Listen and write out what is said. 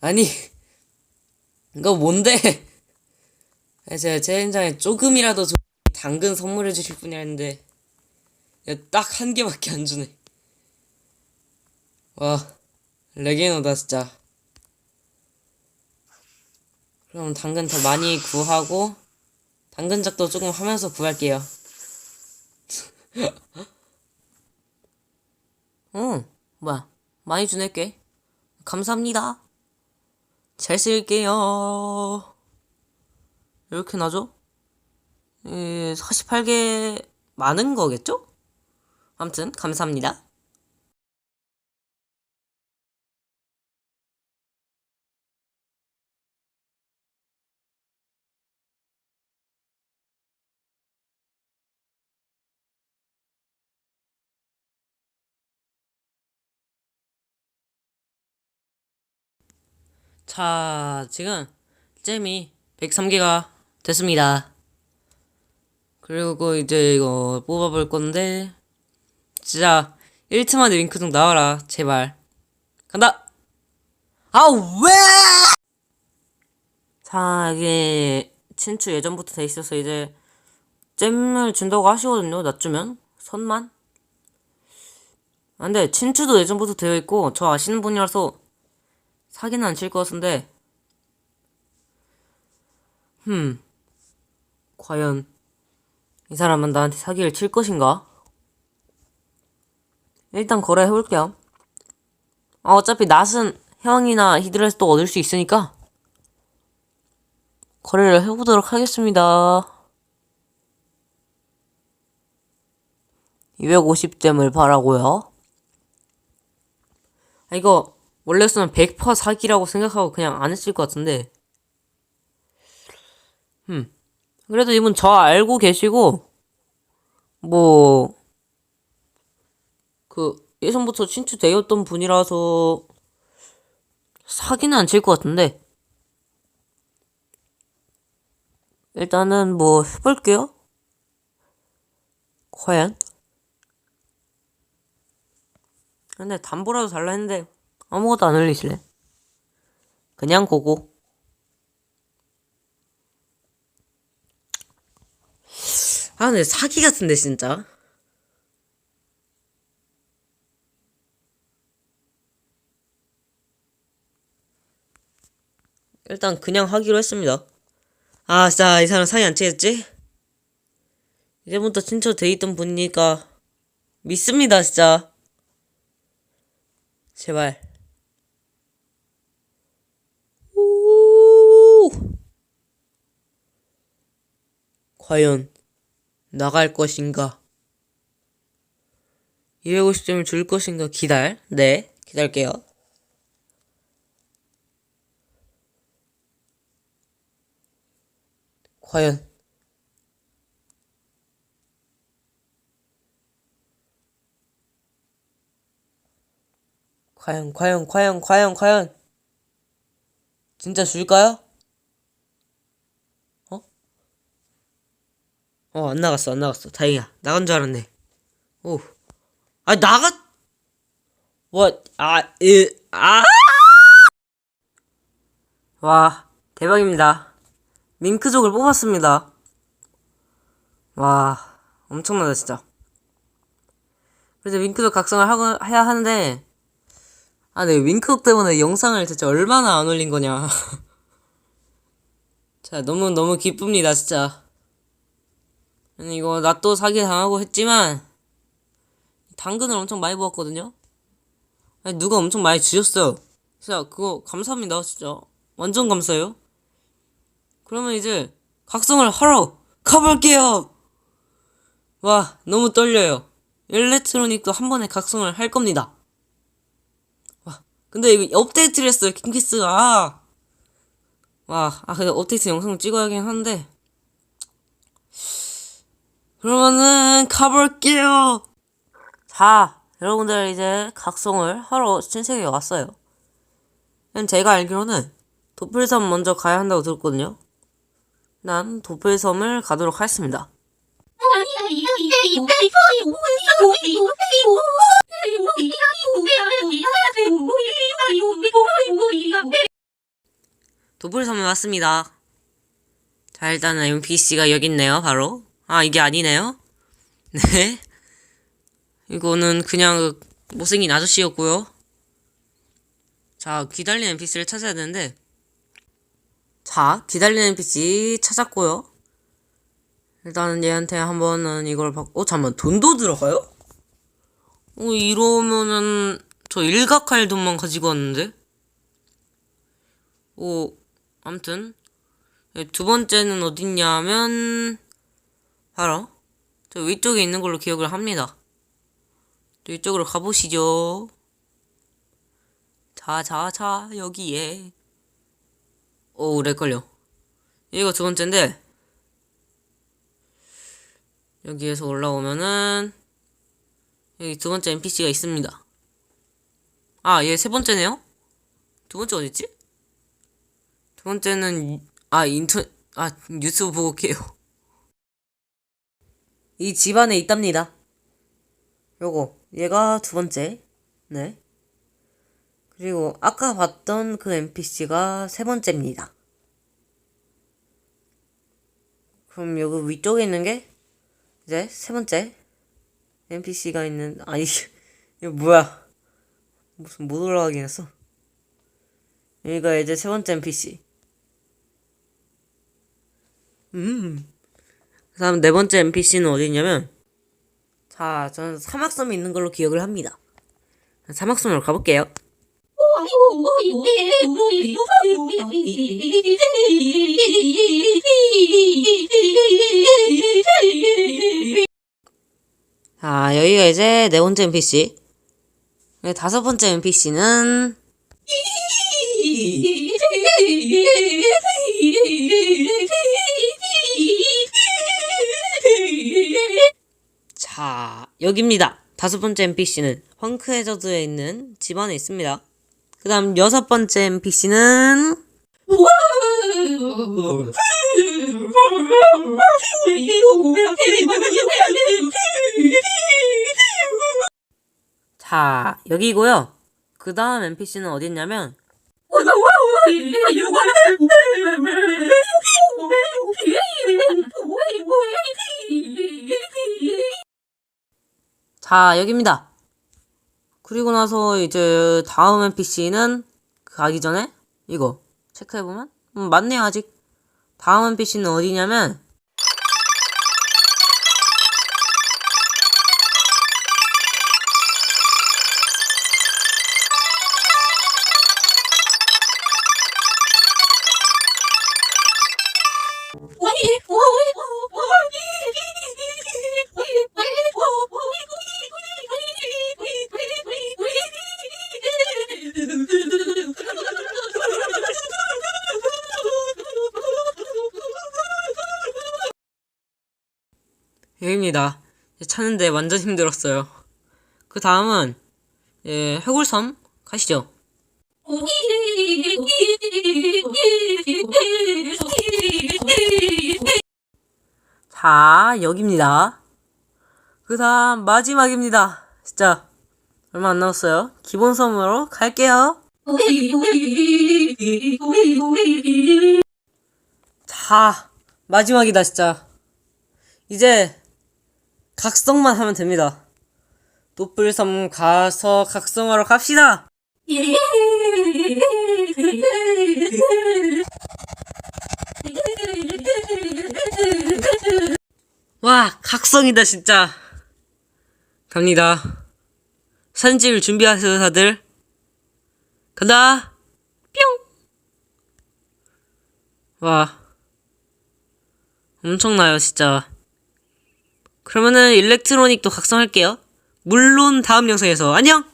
아니, 이거 뭔데? 제가 채팅창에 조금이라도 좀 당근 선물해 주실 분이 했는데, 딱 한 개밖에 안 주네. 와, 레게노다, 진짜. 그럼 당근 더 많이 구하고, 당근작도 조금 하면서 구할게요. 어, 뭐야. 많이 주낼게. 감사합니다. 잘 쓸게요. 이렇게 나죠? 예, 48개 많은 거겠죠? 아무튼 감사합니다. 자, 지금 잼이 103개가 됐습니다. 그리고 이제 이거 뽑아볼 건데 진짜 1트 만에 윙크 좀 나와라 제발 간다 아 왜? 자 이게 친추 예전부터 돼 있어서 이제 잼을 준다고 하시거든요 낮주면 선만 아, 근데 친추도 예전부터 되어 있고 저 아시는 분이라서 사기는 안 칠 것 같은데 흠 과연 이 사람은 나한테 사기를 칠 것인가? 일단 거래해 볼게요. 아, 어차피 낫은 형이나 히드라에서 또 얻을 수 있으니까 거래를 해보도록 하겠습니다. 250댐을 바라고요. 아, 이거 원래였으면 100% 사기라고 생각하고 그냥 안 했을 것 같은데 음. 그래도 이분 저 알고 계시고 뭐 그 예전부터 친추되었던 분이라서 사기는 안 칠 것 같은데 일단은 뭐 해볼게요. 과연? 근데 담보라도 달라 했는데 아무것도 안 흘리실래? 그냥 고고. 아, 근데 사기 같은데, 진짜. 일단 그냥 하기로 했습니다. 아, 진짜 이 사람 사기 안 치겠지? 이제부터 친처 돼 있던 분이니까 믿습니다, 진짜. 제발. 오! 과연 나갈 것인가? 250점을 줄 것인가? 기다려. 네, 기다릴게요. 과연 과연 과연 과연 과연 과연 진짜 줄까요? 어 안 나갔어 안 나갔어. 다행이야. 나간 줄 알았네. 오 아 나갔 what 아으 아 와 대박입니다. 밍크족을 뽑았습니다. 와 엄청나다 진짜. 그래서 윙크족 각성을 하고 해야 하는데 아, 네, 윙크독 때문에 영상을 진짜 얼마나 안 올린 거냐. 자, 너무, 너무 기쁩니다, 진짜. 아니, 이거, 나또 사기 당하고 했지만, 당근을 엄청 많이 모았거든요? 누가 엄청 많이 주셨어요. 진짜, 그거, 감사합니다, 진짜. 완전 감사해요. 그러면 이제, 각성을 하러 가볼게요! 와, 너무 떨려요. 일렉트로닉도 한 번에 각성을 할 겁니다. 근데 이거 업데이트를 했어요, 킹키스가. 와, 아, 근데 업데이트 영상을 찍어야긴 하는데. 그러면은, 가볼게요! 자, 여러분들 이제 각성을 하러 신세계에 왔어요. 제가 알기로는 도플섬 먼저 가야 한다고 들었거든요. 난 도플섬을 가도록 하겠습니다. 도플섬에 왔습니다. 자, 일단은 NPC가 여기 있네요, 바로. 아, 이게 아니네요. 네. 이거는 그냥 그 못생긴 아저씨였고요. 자, 기다리는 NPC를 찾아야 되는데. 자, 기다리는 NPC 찾았고요. 일단은 얘한테 한 번은 이걸 받고, 어, 잠깐만, 돈도 들어가요? 어, 이러면은, 저 일각할 돈만 가지고 왔는데? 오, 암튼. 예, 두 번째는 어딨냐면, 바로, 저 위쪽에 있는 걸로 기억을 합니다. 또 이쪽으로 가보시죠. 자, 자, 자, 여기에. 오, 렉 걸려. 이거 두 번째인데, 여기에서 올라오면은, 여기 두 번째 NPC가 있습니다. 아, 얘 세 번째네요? 두 번째 어딨지? 두 번째는, 아, 인터, 아, 뉴스 보고 올게요. 이 집안에 있답니다. 요거, 얘가 두 번째. 네. 그리고 아까 봤던 그 NPC가 세 번째입니다. 그럼 여기 위쪽에 있는 게 이제 세 번째 NPC가 있는 아니 이거 뭐야 무슨 못 올라가긴 했어 여기가 이제 세 번째 NPC 음 그 다음 네 번째 NPC는 어디냐면 자 저는 사막섬에 있는 걸로 기억을 합니다. 사막섬으로 가볼게요. 자 여기가 이제 네 번째 NPC 네, 다섯 번째 NPC는 여기입니다. 다섯 번째 NPC는 펑크헤저드에 있는 집안에 있습니다. 그 다음 여섯 번째 NPC는 자 여기고요. 그 다음 NPC는 어딨냐면 자 여기입니다. 그리고 나서 이제 다음 NPC는 가기 전에 이거 체크해보면? 음, 맞네요 아직. 다음 NPC는 어디냐면 여기입니다. 찾는데 완전 힘들었어요. 그 다음은 예, 해골섬 가시죠. 자 여기입니다. 그 다음 마지막입니다. 진짜 얼마 안 남았어요. 기본섬으로 갈게요. 자 마지막이다 진짜. 이제 각성만 하면 됩니다. 노플섬 가서 각성하러 갑시다! 와 각성이다 진짜. 갑니다. 찍을 준비하세요 다들. 간다! 뿅 와. 엄청나요 진짜 그러면은 일렉트로닉도 각성할게요. 물론 다음 영상에서. 안녕